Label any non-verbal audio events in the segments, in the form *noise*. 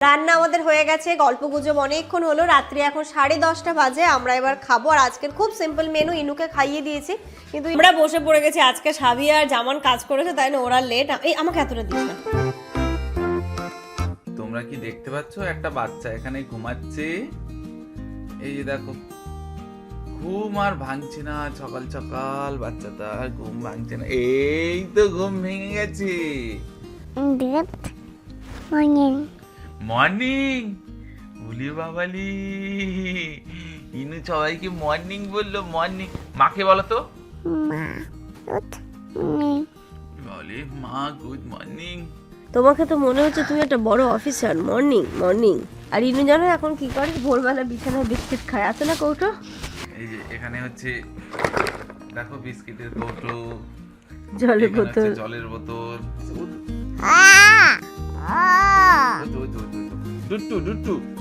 রান্না আমাদের হয়ে গেছে গল্প গুজব অনেকক্ষণ হলো রাত্রি এখন সাড়ে দশটা বাজে আমরা এবার খাব। আর আজকের খুব সিম্পল মেনু ইনুকে খাইয়ে দিয়েছি। কিন্তু আমরা বসে পড়ে গেছি আজকে সাবি আর জামান কাজ করেছে তাই না ওরা লেট এই আমাকে এতটা দিস না। তোমরা কি দেখতে পাচ্ছ? একটা বাচ্চা এখানে ঘুমাচ্ছে। এই যে দেখো ঘুম আর ভাঙছে না সকাল সকাল বাচ্চাটা আর ঘুম ভাঙছে না। এই তো ঘুম ভেঙে গেছে. মর্নিং বলি বাবালি। ইনু সবাইকে মর্নিং বলল মর্নিং মাকে বলো তো. বলে মা গুড মর্নিং তোমাকে তো মনে হচ্ছে তুমি একটা বড় অফিসার মর্নিং মর্নিং আর ইনু জানো এখন কি করে? ভোরবেলা বিছানায় বিস্কিট খায়। এত না কৌটো? এই যে এখানে হচ্ছে দেখো বিস্কিটের কৌটো। জলের বোতল। জলের বোতল।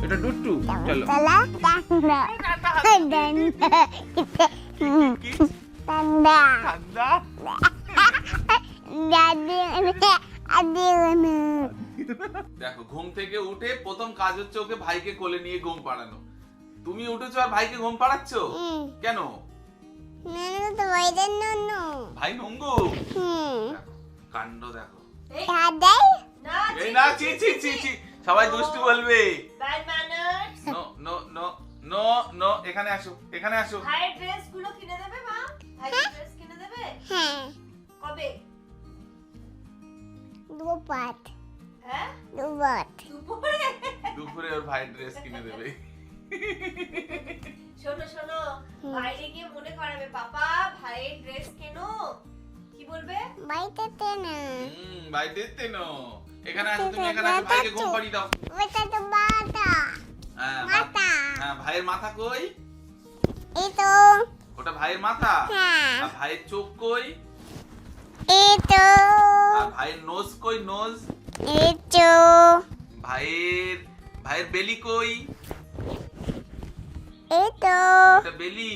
এটা চলো. ঠান্ডা। দেখো ঘুম থেকে উঠে প্রথম কাজ হচ্ছে ওকে ভাইকে কোলে নিয়ে ঘুম পাড়ানো। তুমি উঠেছো আর ভাইকে ঘুম পাড়াচ্ছ. কেন. ভাই নঙ্গু. দেখো কাণ্ড দেখো. এই না চি চি চি চি সবাই দুষ্টু বলবে। No no no no no এখানে আসো এখানে আসো। ভাইয়ের ড্রেসগুলো কিনে দেবে মা? ভাইয়ের ড্রেস কিনে দেবে? Huh. কবে? হ্যাঁ? দুপুরে? দুপুরে ওর ভাইয়ের ড্রেস কিনে দেবে। শোনো শোনো বাইরে গিয়ে মনে করাবে পাপা ভাইয়ের ড্রেস কেনো? কি বলবে? Baita tena. হুম ভাই দেখতে নো এখানে আসো তুমি এখানে আসো ভাইকে ঘুম পাড়িয়ে দাও Baita tu bata. হ্যাঁ মা- হ্যাঁ ভাইয়ের মাথা কই Itu. ওটা ভাইয়ের মাথা Hah. আর ভাইয়ের চোখ কই Itu. আর ভাইয়ের নোজ কই নোজ Itu. ভাইয়ের ভাইয়ের বেলি কই Itu. এটা বেলি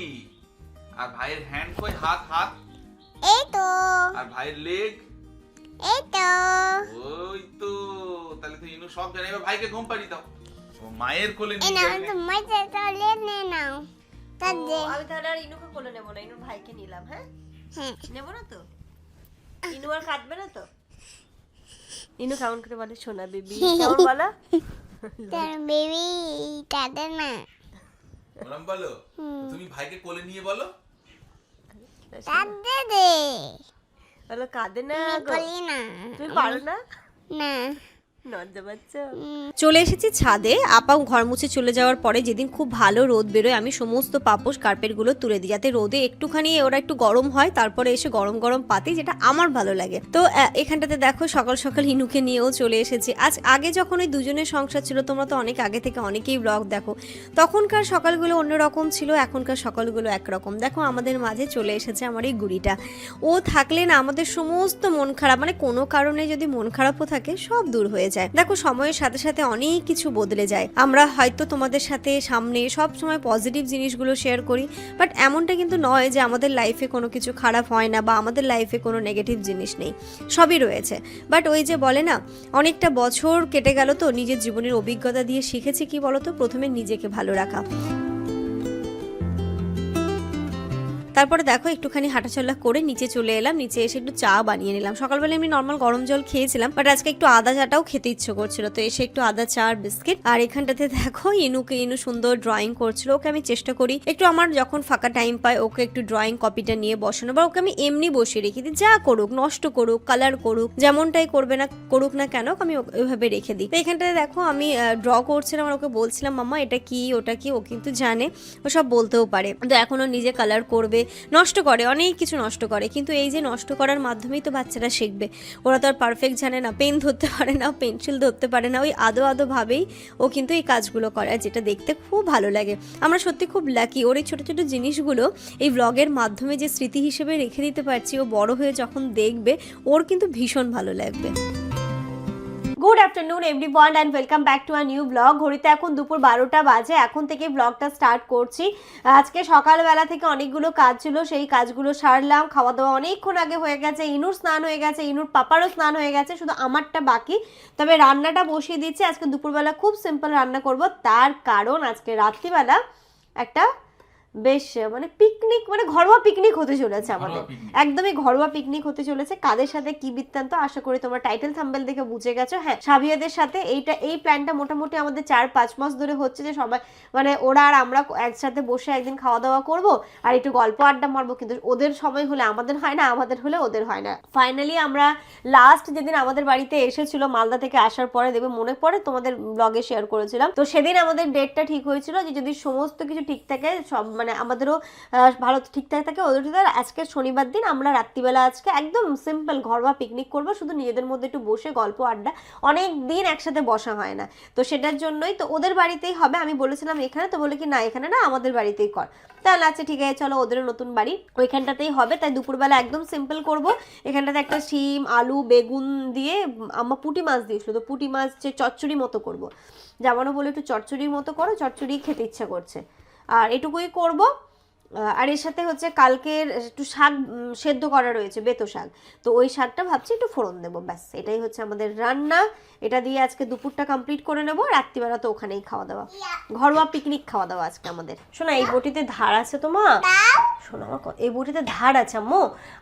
আর ভাইয়ের হ্যান্ড কই হাত হাত Itu. আর ভাইয়ের লেগ Itu. ওই তো তাহলে তো ইনু সব জানে এবার ভাইকে ঘুম পাড়িয়ে দাও ও মায়ের কোলে নিয়ে Ina যাবে tu macam tu lihat ni now. Tadi. ও, আমি তাহলে আর ইনুকে কোলে নেব না ইনুর ভাইকে নিলাম হ্যাঁ Heh. নেব না তো ইনু আর কাঁদবে না তো ইনু কেমন করে বলে সোনা বেবি *laughs* কেমন বলো tak ada nak. ওরম বলো. তুমি ভাইকে কোলে নিয়ে বলো Tak ada বলো কাঁদে না. তুমি পারো না Nah. চলে এসেছি ছাদে। আপা ঘর মুছে চলে যাওয়ার পরে যেদিন খুব ভালো রোদ বেরোয়, আমি সমস্ত পাপোশ, কার্পেটগুলো তুলে দিই। যাতে রোদে একটুখানি ওরা একটু গরম হয়, তারপরে এসে গরম গরম পাতি যেটা আমার ভালো লাগে। তো এখানটাতে দেখো, সকাল সকাল হিনুকে নিয়েও চলে এসেছি। আজ আগে যখন ওই দুজনের সংসার ছিল, তোমরা তো অনেক আগে থেকে অনেকেই ব্লগ দেখো। তখনকার সকালগুলো অন্যরকম ছিল, এখনকার সকালগুলো একরকম। দেখো, আমাদের মাঝে চলে এসেছে আমার এই গুড়িটা। ও থাকলে না, আমাদের সমস্ত মন খারাপ মানে কোনো কারণে যদি মন খারাপও থাকে, সব দূর হয়ে যায়। দেখো, সময়ের সাথে সাথে অনেক কিছু বদলে যায়। আমরা হয়তো তোমাদের সাথে সামনে সব সময় পজিটিভ জিনিসগুলো শেয়ার করি বাট এমনটা কিন্তু নয় যে আমাদের লাইফে কোনো কিছু খারাপ হয় না বা আমাদের লাইফে কোনো নেগেটিভ জিনিস নেই। সবই রয়েছে। বাট ওই যে বলে না, অনেকটা বছর কেটে গেল তো, নিজের জীবনের অভিজ্ঞতা দিয়ে শিখেছি কি বলতো? প্রথমে নিজেকে ভালো রাখা। তারপরে দেখো একটুখানি হাঁটাচলা করে নিচে চলে এলাম, নিচে এসে একটু চা বানিয়ে নিলাম। সকালবেলা এমনি নর্মাল গরম জল খেয়েছিলাম বাট আজকে একটু আদা চাটাও খেতে ইচ্ছে করছিল, তো এসে একটু আদা চা আর বিস্কিট। আর এখানটাতে দেখো ইনুকে ইনু সুন্দর ড্রয়িং করছিল, ওকে আমি চেষ্টা করি একটু আমার যখন ফাঁকা টাইম পাই, ওকে একটু ড্রয়িং কপিটা নিয়ে বসানো, বা ওকে আমি এমনি বসিয়ে রেখে দিই, যা করুক, নষ্ট করুক কালার করুক, যেমনটাই করবে না, করুক না কেন, আমি ওইভাবে রেখে দিই। তো এখানটাতে দেখো আমি ড্র করছিলাম আর ওকে বলছিলাম, মাম্মা, এটা কি, ওটা কি? ও কিন্তু জানে, ও সব বলতেও পারে। তো এখন ও নিজে কালার করবে নষ্ট করে, অনেক কিছু নষ্ট করে। কিন্তু এই যে নষ্ট করার মাধ্যমেই তো বাচ্চারা শিখবে। ওরা তো আর পারফেক্ট জানে না পেন ধরতে পারে না পেন্সিল ধরতে পারে না, ওই আদো আদো ভাবেই ও কিন্তু এই কাজগুলো করে, আর যেটা দেখতে খুব ভালো লাগে। আমরা সত্যি খুব লাকি ওর এই ছোটো ছোটো জিনিসগুলো এই ব্লগের মাধ্যমে যে স্মৃতি হিসেবে রেখে দিতে পারছি, ও বড় হয়ে যখন দেখবে, ওর কিন্তু ভীষণ ভালো লাগবে। Good afternoon everyone and welcome back to a new blog ঘড়িতে এখন দুপুর বারোটা বাজে। এখন থেকে ব্লগটা স্টার্ট করছি। আজকে সকালবেলা থেকে অনেকগুলো কাজ ছিল। সেই কাজগুলো সারলাম। খাওয়া দাওয়া অনেকক্ষণ আগে হয়ে গেছে। ইনুর স্নান হয়ে গেছে। ইনুর পাপারও স্নান হয়ে গেছে। শুধু আমারটা বাকি। তবে রান্নাটা বসিয়ে দিচ্ছি। আজকে দুপুরবেলা খুব সিম্পল রান্না করব। তার কারণ আজকে রাত্রিবেলা একটা বেশ মানে পিকনিক মানে ঘরোয়া পিকনিক হতে চলেছে আমাদের। একদমই ঘরোয়া পিকনিক হতে চলেছে। কাদের সাথে কি বৃত্তান্ত? আশা করি তোমরা টাইটেল থাম্বেল দেখে বুঝে গেছো। হ্যাঁ সাবিয়াদের সাথে এইটা এই প্ল্যানটা মোটামুটি আমাদের চার পাঁচ মাস ধরে হচ্ছে যে সবাই মানে ওরা আর আমরা একসাথে বসে একদিন খাওয়া দাওয়া করব আর একটু গল্প আড্ডা মারবো। কিন্তু ওদের সময় হলে আমাদের হয় না আমাদের হলে ওদের হয় না। ফাইনালি আমরা লাস্ট যেদিন আমাদের বাড়িতে এসেছিল মালদা থেকে আসার পরে দেখবে মনে পড়ে তোমাদের ব্লগে শেয়ার করেছিলাম। তো সেদিন আমাদের ডেটটা ঠিক হয়েছিল যে যদি সমস্ত কিছু ঠিক থাকে সব মানে আমাদেরও ভালো ঠিকঠাক থাকে ওদের যদি আজকে শনিবার দিন আমরা রাত্রিবেলা আজকে একদম সিম্পল ঘরোয়া পিকনিক করব শুধু নিজেদের মধ্যে একটু বসে গল্প আড্ডা অনেক দিন একসাথে বসা হয় না। তো সেটার জন্যই তো ওদের বাড়িতেই হবে আমি বলেছিলাম এখানে তো বলে কি না এখানে না আমাদের বাড়িতেই কর। তাহলে আচ্ছা ঠিক আছে চলো ওদেরও নতুন বাড়ি ওইখানটাতেই হবে তাই দুপুরবেলা একদম সিম্পল করব। এখানটাতে একটা শিম আলু বেগুন দিয়ে উম, পুটি মাছ দিয়েছিল তো পুটি মাছ যে চচ্চড়ি মতো করব। যেমন বলে একটু চচ্চড়ির মতো করো চচ্চড়ি খেতে ইচ্ছা করছে। আর এটুকুই করব। আর এর সাথে হচ্ছে কালকের একটু শাক সেদ্ধ করা রয়েছে, বেতো শাক। তো ওই শাকটা ভাবছি একটু ফোড়ন দেবো, ব্যাস। এটাই হচ্ছে আমাদের রান্না। এটা দিয়ে আজকে দুপুরটা কমপ্লিট করে নেব রাত্রিবেলা তো ওখানেই খাওয়া দাওয়া। ঘরোয়া পিকনিক খাওয়া দাওয়া আজকে আমাদের। শোনা এই বটিতে ধার আছে তো মা? শোনো আমার এই বটিতে ধার আছে আম্মু।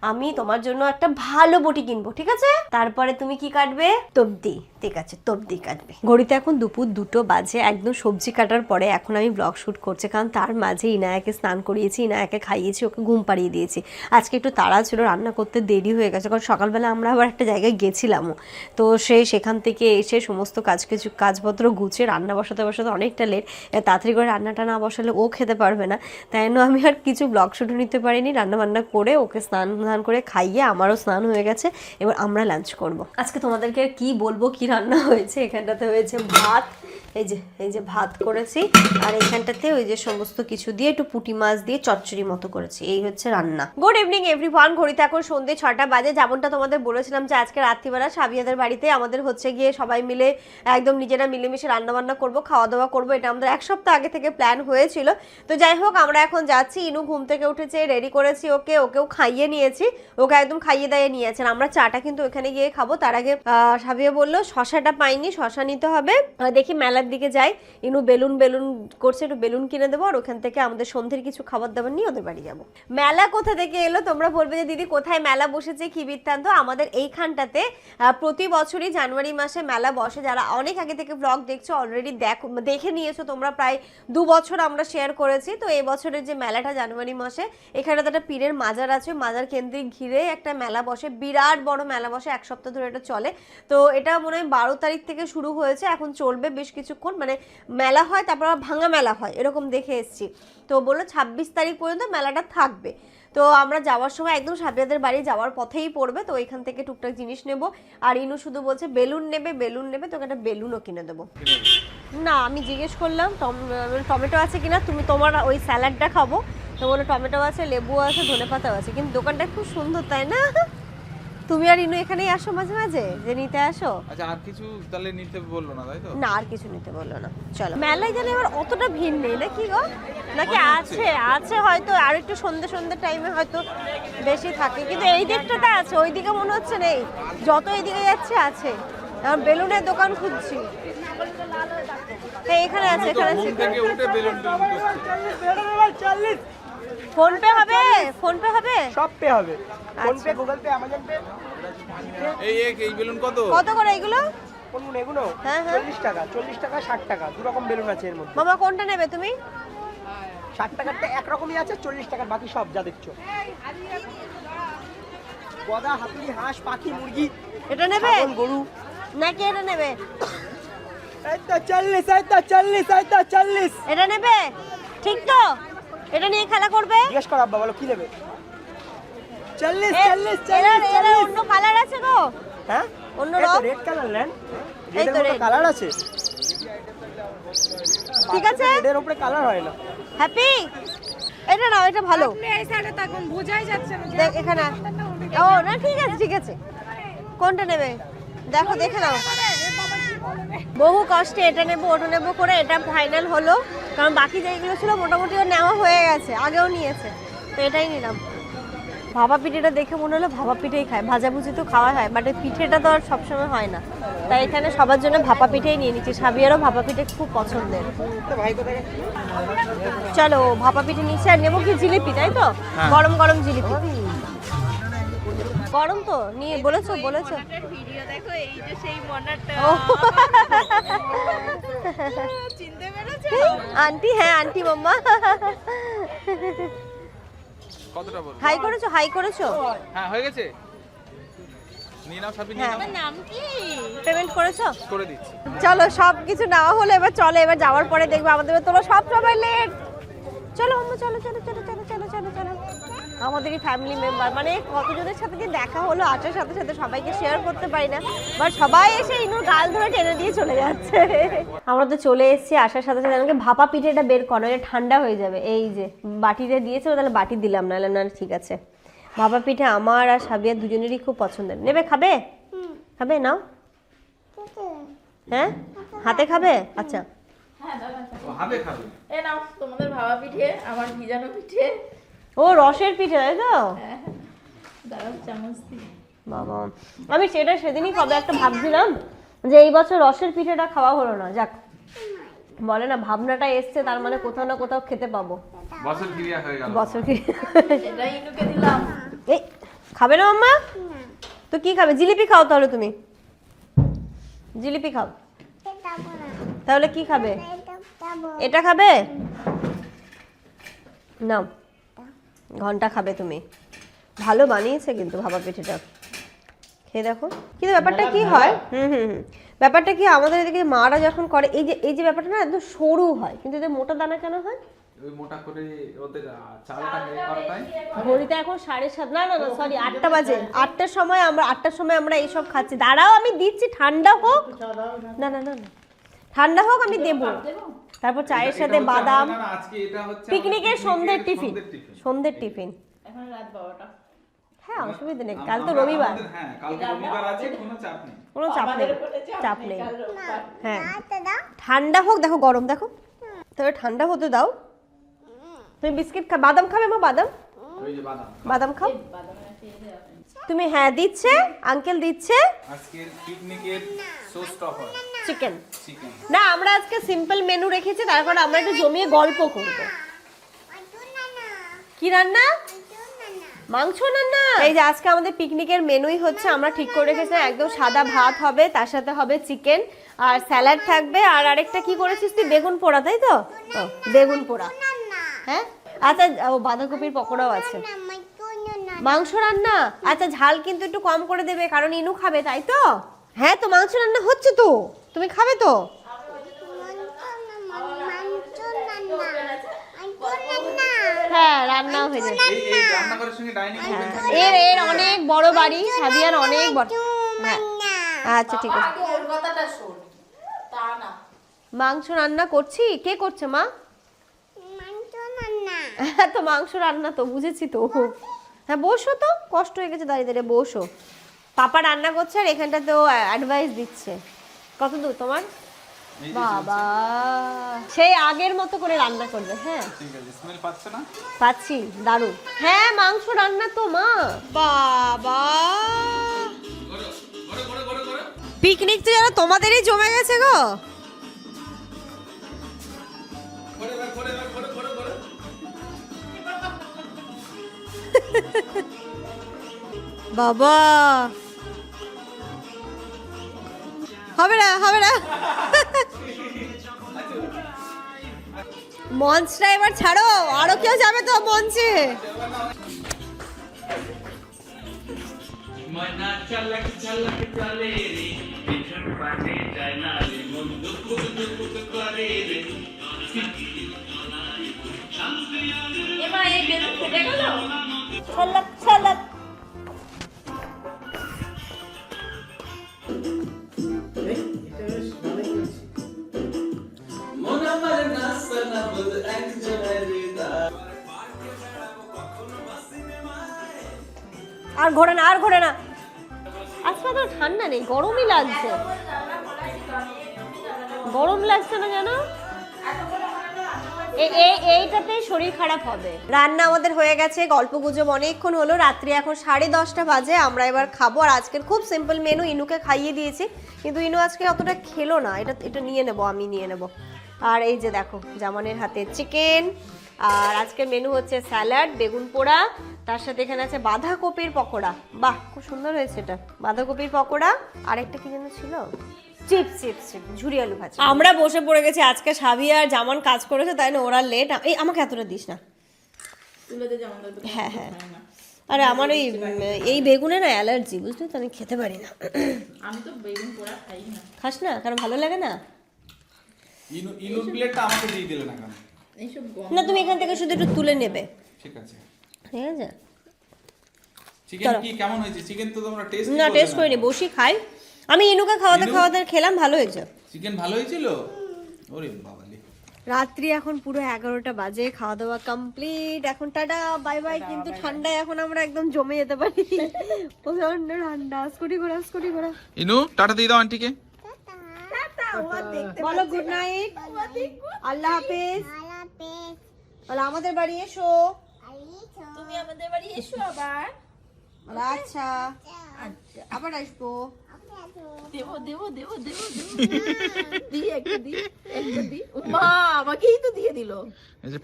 আমি তোমার জন্য একটা ভালো বটি কিনবো ঠিক আছে? তারপরে তুমি কি কাটবে? তবদি। ঠিক আছে তবদি কাটবে। ঘড়িতে এখন দুপুর দুটো বাজে একদম সবজি কাটার পরে এখন আমি ব্লগ শুট করছি কারণ তার মাঝে ইনায়াকে স্নান করিয়েছি ইনায়াকে খাইয়েছি ওকে ঘুম পাড়িয়ে দিয়েছি। আজকে একটু তাড়া ছিল রান্না করতে দেরি হয়ে গেছে কারণ সকালবেলা আমরা আবার একটা জায়গায় গেছিলামও। তো সে সেখান থেকে এসে সমস্ত কাজ কিছু কাজপত্র গুছিয়ে রান্না বসাতে বসাতে অনেকটা লেট তাড়াতাড়ি করে রান্নাটা না বসালে ও খেতে পারবে না। তাই জন্য আমি আর কিছু ব্লগ শুটও নিতে পারিনি রান্না বান্না করে ওকে স্নান স্নান করে খাইয়ে আমারও স্নান হয়ে গেছে, এবার আমরা লাঞ্চ করব। আজকে তোমাদেরকে কি বলব, কি রান্না হয়েছে, এখানটাতে হয়েছে ভাত এই যে এই যে ভাত করেছি আর এখানটাতে ওই যে সমস্ত কিছু দিয়ে একটু পুঁটি মাছ দিয়ে চচ্চড়ি মতো করেছি। এই হচ্ছে রান্না। গুড ইভিনিং এভরি ওয়ান ঘড়িতে এখন সন্ধ্যে ছটা বাজে। যেমনটা তোমাদের বলেছিলাম যে আজকে রাত্রিবেলা সাবিয়াদের বাড়িতে আমাদের হচ্ছে গিয়ে সবাই মিলে একদম নিজেরা মিলেমিশে রান্না বান্না করব খাওয়া দাওয়া করব। এটা আমাদের এক সপ্তাহ আগে থেকে প্ল্যান হয়েছিল। তো যাই হোক, আমরা এখন যাচ্ছি। ইনু ঘুম থেকে উঠেছে রেডি করেছি ওকে। ওকেও খাইয়ে নিয়েছি। ওকে একদম খাইয়ে দাইয়ে নিয়েছেন আমরা চাটা কিন্তু ওখানে গিয়ে খাব। তার আগে সাবিয়া বলল, শশাটা পাইনি, শশা নিতে হবে। দেখি দেখি মেলার দিকে যাই, ইনু বেলুন বেলুন করছে, একটু বেলুন কিনে দেবো, আর ওখান থেকে আমাদের সন্ধ্যের কিছু খাবার দাবার নিয়ে ওদের বাড়ি যাব। মেলা কোথা থেকে এলো তোমরা বলবে যে, দিদি, কোথায় মেলা বসেছে, কি বৃত্তান্ত? আমাদের এইখানটাতে প্রতি বছরই জানুয়ারি মাসে মেলা বসে। যারা অনেক আগে থেকে ব্লগ দেখছ অলরেডি দেখো, দেখে নিয়েছো, তোমরা প্রায় দু বছর আমরা শেয়ার করেছি। তো এই বছরের যে মেলাটা জানুয়ারি মাসে এখানে একটা পীরের মাজার আছে, মাজার কেন্দ্রিক ঘিরে একটা মেলা বসে, বিরাট বড় মেলা বসে, এক সপ্তাহ ধরে এটা চলে। তো এটা মনে হয় বারো তারিখ থেকে শুরু হয়েছে, এখন চলবে, বেশ কিছুক্ষণ মানে মেলা হয় তারপর আবার ভাঙা মেলা হয় এরকম দেখে এসছি। তো বলল ছাব্বিশ তারিখ পর্যন্ত মেলাটা থাকবে। তো আমরা যাওয়ার সময় একদম সাবিয়াদের বাড়ি যাওয়ার পথেই পড়বে তো এখান থেকে টুকটাক জিনিস নেব। আর ইনু শুধু বলছে বেলুন নেবে বেলুন নেবে তোকে একটা বেলুনও কিনে দেবো। না আমি জিজ্ঞেস করলাম টম- টমেটো আছে কিনা? তুমি তোমার ওই স্যালাডটা খাব। তো বলে টমেটো আছে লেবু আছে ধনেপাতাও আছে। কিন্তু দোকানটা খুব সুন্দর তাই না? তুমি আর ইনু এখানেই আসো মাঝে মাঝে? যে নিতে আসো? আচ্ছা আর কিছু তাহলে নিতে বলল না তাই তো? না আর কিছু নিতে বলল না। চলো। মেলায় জানি এবার অতটা ভিড় নেই নাকি গো? নাকি আছে আছে। হয়তো আর একটু সন্ধ্যে সন্ধ্যে টাইমে হয়তো বেশি থাকে। কিন্তু এই দিকটাতে আছে ওই দিকে মনে হচ্ছে নেই। যত এইদিকে যাচ্ছে আছে। এখন বেলুনের দোকান খুঁজছি। এই, এখানে আছে এখানে আছে। ফোন পে হবে? ফোন পে হবে? সব পে হবে। PhonePe. Google Pay Amazon Pay এই এক এই বেলুন কত? কত করে এগুলো? কোন এগুলো হ্যাঁ, হ্যাঁ। চল্লিশ টাকা চল্লিশ টাকা ষাট টাকা দু রকম বেলুন আছে এর মধ্যে। মামা কোনটা নেবে তুমি? ষাট টাকারটা একরকমই আছে চল্লিশ টাকার বাকি সব যা দেখছ। গদা হাতুড়ি হাঁস পাখি মুরগি এটা নেবে? গরু। নাকি এটা নেবে? এই তো চল্লিশ এই তো চল্লিশ এই তো চল্লিশ। এটা নেবে? ঠিক তো? এটা নিয়ে খেলা করবে? জিজ্ঞেস করো আব্বা বলো কি নেবে? চল্লিশ চল্লিশ এরা চল্লিশ অন্য কালার আছে গো। হ্যাঁ? অন্য রং? রেড কালার নেন এই তো রেডের কালার আছে। ঠিক আছে? রেডের উপরে কালার হয় না। হ্যাপি এটা নাও এটা ভালো। আপনি এই সাইডে থাকুন বোঝাই যাচ্ছে না দেখ এখানে। ও না ঠিক আছে ঠিক আছে। কোনটা নেবে? দেখো দেখে নাও। বহু কষ্টে এটা নেব ওটা নেব করে এটা ফাইনাল হলো। কারণ বাকি যেগুলো ছিল মোটামুটি ওর নেওয়া হয়ে গেছে আগেও নিয়েছে। তো এটাই নিলাম। ভাপা পিঠেটা দেখে মনে হলো ভাপা পিঠেই খায়। ভাজাভুজি তো খাওয়া হয় বাট পিঠেটা তো আর সবসময় হয় না। তাই এখানে সবার জন্য ভাপা পিঠেই নিয়ে নিচ্ছি। সাবিয়ারও ভাপা পিঠে খুব পছন্দের। চলো ভাপা পিঠে নিচ্ছে। আর নেব কি জিলিপি তাই তো? গরম গরম জিলিপি। গরম তো নিয়ে বলেছ বলেছ। ভিডিও দেখো এই যে সেই মনারটা চিনতে পেরেছ? আন্টি হ্যাঁ আন্টি মাম্মা। কতটা বলব? হাই করেছ হাই করেছ? হ্যাঁ হয়ে গেছে? নিয়ে নাও সবই নিয়ে হ্যাঁ। নাও। নাম কি? পেমেন্ট করেছ? করে দিচ্ছি। চলো সব কিছু নেওয়া হলো এবার চলো এবার যাওয়ার পরে দেখবে আমাদের তোমরা সব সবাই লেট চলো আম্মু চলো চলো চলো চলো চলো চলো চলো। আমাদেরই ফ্যামিলি মেম্বার মানে কতজনের সাথে যে দেখা হলো আসার সাথে সাথে সবাইকে শেয়ার করতে পারি না বাট সবাই এসে ইনুর গাল ধরে টেনে দিয়ে চলে যাচ্ছে। আমরা তো চলে এসেছি আসার সাথে সাথে আমাকে ভাপা পিঠেটা বের করো এটা ঠান্ডা হয়ে যাবে। এই যে বাটিটা দিয়েছে ও তাহলে বাটি দিলাম না না ঠিক আছে। ভাপা পিঠে আমার আর সাবিয়া দুজনেরই খুব পছন্দের। নেবে খাবে? খাবে নাও। হ্যাঁ? হাতে খাবে? আচ্ছা। ও এ নাও তোমাদের ভাবা পিঠে আমার ভিজানো পিঠে। ও রসের পিঠে তাই তো? চামচ দিয়ে। বাবা। আমি সেটা সেদিনই কবে একটা ভাবছিলাম। যে এই বছর রসের পিঠেটা খাওয়া হলো না যাক। বলে না ভাবনাটা এসছে তার মানে কোথাও না কোথাও খেতে পাবো। বছর ক্রিয়া হয়ে গেল। বছর কি এটা ইনুকে দিলাম। এই খাবে না মাম্মা? তো কি খাবে? জিলিপি খাও তাহলে তুমি। জিলিপি খাও। তাহলে কি খাবে? এটা খাবে? না ঘণ্টা খাবে তুমি। ভালো বানিয়েছে কিন্তু ভাবা পিঠেটা। খেয়ে দেখো। কিন্তু ব্যাপারটা কি হয়? হুম হুম হুম। ব্যাপারটা কি আমাদের এদিকে মারা যখন করে এই যে এই যে ব্যাপারটা না একদম সরু হয়। কিন্তু এদের মোটা দানা কেন হয়? ওই মোটা করে ওদের চালটা করা তাই ঘড়িতে এখন সাড়ে সাত না না না সরি আটটা বাজে। আটটার সময় আমরা আটটার সময় আমরা এইসব খাচ্ছি। দাঁড়াও আমি দিচ্ছি ঠান্ডা হোক। না না না না। ঠান্ডা হোক আমি দেবো। তারপর চায়ের সাথে বাদাম। পিকনিকের সন্ধ্যের টিফিন। সন্ধ্যের টিফিন। সন্ধ্যের টিফিন। এখন রাত বারোটা। হ্যাঁ অসুবিধা নেই। কাল তো রবিবার। হ্যাঁ কালকে রবিবার আছে কোনো চাপ নেই। কোনো চাপ নেই চাপ নেই। হ্যাঁ। ঠান্ডা হোক দেখো গরম দেখো। তবে ঠান্ডা হতে দাও। তুমি বিস্কিট খা বাদাম খাবে মা বাদাম? বাদাম। বাদাম খাও। তুমি হ্যাঁ দিচ্ছে আঙ্কেল দিচ্ছে। আজকের পিকনিকের শো স্টপার চিকেন চিকেন না আমরা আজকে সিম্পল মেনু রেখেছি তার কারণ আমরা একটু জমিয়ে গল্প করব। কি রান্না? আইতো না না। মাংস এই যে আজকে আমাদের পিকনিকের মেনুই হচ্ছে, আমরা ঠিক করে রেখেছিলাম একদম সাদা ভাত হবে, তার সাথে হবে চিকেন আর স্যালাড থাকবে, আর আরেকটা কি করেছিস তুই? বেগুন পোড়া, তাই তো? বেগুন পোড়া। হ্যাঁ? আচ্ছা ও, বাঁধাকপির পকোড়াও আছে। মাংস রান্না? আচ্ছা ঝাল কিন্তু একটু কম করে দেবে, কারণ ইনু খাবে, তাই তো? হ্যাঁ তো মাংস রান্না হচ্ছে তো। তুমি খাবে তো? হ্যাঁ রান্নাও হয়ে যাবে এর এর অনেক বড় বাড়ি সাবিয়ার অনেক বড় হ্যাঁ। আচ্ছা ঠিক আছে। তা মাংস রান্না করছি? কে করছে মা? হ্যাঁ তো মাংস রান্না তো বুঝেছি তো। হ্যাঁ বসো তো কষ্ট হয়ে গেছে দাঁড়িয়ে দাঁড়িয়ে বসো। পাপা রান্না করছে আর এখানটাতে ও অ্যাডভাইস দিচ্ছে। কত দূর তোমার? বাবা। সেই আগের মতো করে রান্না করবে হ্যাঁ। ঠিক আছে স্মেল পাচ্ছে না? পাচ্ছি দারুণ। হ্যাঁ মাংস রান্না তো মা। বাবা। পিকনিক তো যেন তোমাদেরই জমে গেছে গো। বাবা। হবে না হবে না। মঞ্চটা এবার ছাড়ো আরও কেউ যাবে তো মঞ্চে। এমা এই আর ঘোরে না, আর ঘোরে না। আজকে তো ঠান্ডা নেই, গরমই লাগছে। গরম লাগছে না জানো? এইটাতে শরীর খারাপ হবে। রান্না আমাদের হয়ে গেছে গল্প গুজব অনেকক্ষণ হলো, রাত্রি এখন সাড়ে দশটা বাজে, আমরা এবার খাব। আর আজকের খুব সিম্পল মেনু ইনুকে খাইয়ে দিয়েছি। কিন্তু ইনু আজকে অতটা খেলো না, এটা এটা নিয়ে নেব, আমি নিয়ে নেব। আর এই যে দেখো জামানের হাতে চিকেন আর আজকের মেনু হচ্ছে স্যালাড বেগুন পোড়া তার সাথে এখানে আছে বাঁধাকপির পকোড়া। বাহ খুব সুন্দর হয়েছে এটা। বাঁধাকপির পকোড়া আর একটা কি যেন ছিল? চিপস চিপস ঝুরি আলু ভাজা। আমরা বসে পড়ে গেছি আজকে সাবি আর জামান কাজ করেছে তাই না ওরা লেট এই আমাকে এতটা দিস না। হ্যাঁ হ্যাঁ। আরে আমার ওই এই বেগুনে না অ্যালার্জি বুঝলি তো আমি খেতে পারি না। আমি তো বেগুন পোড়া খাই না। খাস না কারণ ভালো লাগে না? ইনু ইনু প্লেটটা আমাকে দিয়ে দিলে না কেন? এইসব না তুমি এখান থেকে শুধু একটু তুলে নেবে। ঠিক আছে। ঠিক আছে? চিকেন কি কেমন হয়েছে? চিকেন তো তোমরা টেস্ট না টেস্ট করিনি বসি খাই। আমি ইনুকে খাওয়াতে? খাওয়াতে খেলাম ভালো হয়েছে। চিকেন ভালো হয়েছিল? ওরে বাবালে রাত্রি এখন পুরো এগারোটা বাজে খাওয়া দাওয়া কমপ্লিট এখন টাটা বাই বাই কিন্তু ঠান্ডায় এখন আমরা একদম জমে যেতে পারি প্রচণ্ড ঠান্ডা। স্কুটি ঘোরা স্কুটি ঘোরা। ইনু টাটা দিয়ে দাও আন্টিকে বলো গুড নাইট আল্লাহ হাফেজ। বলো আমাদের বাড়ি এসো। তুমি আমাদের বাড়ি এসো আবার। আচ্ছা। আবার আসব। দেবো দেবো দেবো দেবো দেবো। একটা দি একটা দি মা আমাকেই তো দিয়ে দিল।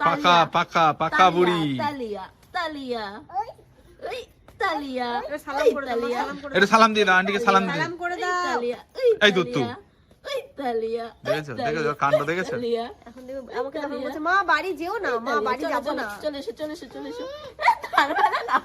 পাকা পাকা পাকা বুড়ি। তালিয়া তালিয়া। ওই তালিয়া। সালাম করে দাও সালাম করে এটা সালাম দিয়ে দাও আন্টিকে সালাম দিয়ে। সালাম করে দাও। এই দুত্তু। দেখেছ? দেখেছ? কাণ্ড দেখেছ? এখন দেখো আমাকে তখন বলছে মা বাড়ি যেও না মা বাড়ি যাব না। চলে এসো চলে এসো চলে এসো। না।